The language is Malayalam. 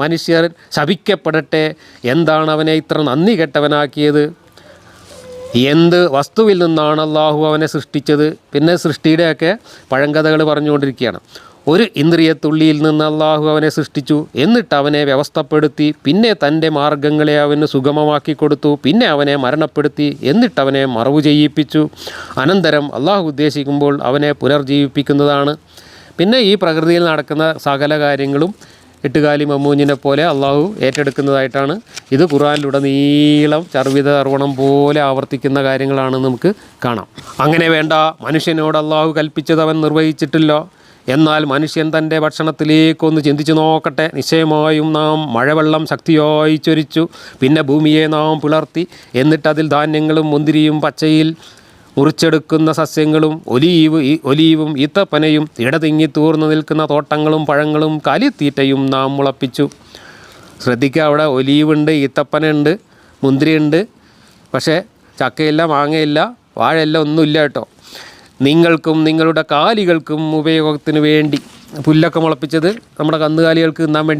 മനുഷ്യർ ശപിക്കപ്പെടട്ടെ. എന്താണ് അവനെ ഇത്ര നന്ദി കെട്ടവനാക്കിയത്? എന്ത് വസ്തുവിൽ നിന്നാണ് അള്ളാഹു അവനെ സൃഷ്ടിച്ചത്? പിന്നെ സൃഷ്ടിയുടെയൊക്കെ പഴങ്കഥകൾ പറഞ്ഞുകൊണ്ടിരിക്കുകയാണ്. ഒരു ഇന്ദ്രിയത്തുള്ളിയിൽ നിന്ന് അള്ളാഹു അവനെ സൃഷ്ടിച്ചു. എന്നിട്ട് അവനെ വ്യവസ്ഥപ്പെടുത്തി. പിന്നെ തന്റെ മാർഗങ്ങളെ അവന് സുഗമമാക്കി കൊടുത്തു. പിന്നെ അവനെ മരണപ്പെടുത്തി. എന്നിട്ട് അവനെ മറവു ചെയ്യിപ്പിച്ചു. അനന്തരം അള്ളാഹു ഉദ്ദേശിക്കുമ്പോൾ അവനെ പുനർജീവിപ്പിക്കുന്നതാണ്. പിന്നെ ഈ പ്രകൃതിയിൽ നടക്കുന്ന സകല കാര്യങ്ങളും എട്ടുകാലി മമ്മൂഞ്ഞിനെ പോലെ അള്ളാഹു ഏറ്റെടുക്കുന്നതായിട്ടാണ് ഇത് ഖുറാനിലുടനീളം ചർവിത അർവണം പോലെ ആവർത്തിക്കുന്ന കാര്യങ്ങളാണ് നമുക്ക് കാണാം. അങ്ങനെ വേണ്ട മനുഷ്യനോട് അള്ളാഹു കൽപ്പിച്ചത് അവൻ നിർവഹിച്ചിട്ടില്ല. എന്നാൽ മനുഷ്യൻ തന്റെ ഭക്ഷണത്തിലേക്കൊന്ന് ചിന്തിച്ചു നോക്കട്ടെ. നിശ്ചയമായും നാം മഴവെള്ളം ശക്തിയായി ചൊരിച്ചു. പിന്നെ ഭൂമിയെ നാം പുലർത്തി. എന്നിട്ടതിൽ ധാന്യങ്ങളും മുന്തിരിയും പച്ചയിൽ മുറിച്ചെടുക്കുന്ന സസ്യങ്ങളും ഒലീവ് ഒലീവും ഈത്തപ്പനയും ഇടതിങ്ങി തൂർന്നു നിൽക്കുന്ന തോട്ടങ്ങളും പഴങ്ങളും കാലിത്തീറ്റയും നാം മുളപ്പിച്ചു. ശ്രദ്ധിക്കുക അവിടെ ഒലീവുണ്ട് ഈത്തപ്പനയുണ്ട് മുന്തിരിയുണ്ട്. പക്ഷേ ചക്കയില്ല മാങ്ങയില്ല വാഴയില്ല ഒന്നുമില്ല കേട്ടോ. നിങ്ങൾക്കും നിങ്ങളുടെ കാലികൾക്കും ഉപയോഗത്തിന് വേണ്ടി പുല്ലൊക്കെ മുളപ്പിച്ചത് നമ്മുടെ കന്നുകാലികൾക്ക് തിന്നാൻ വേണ്ടി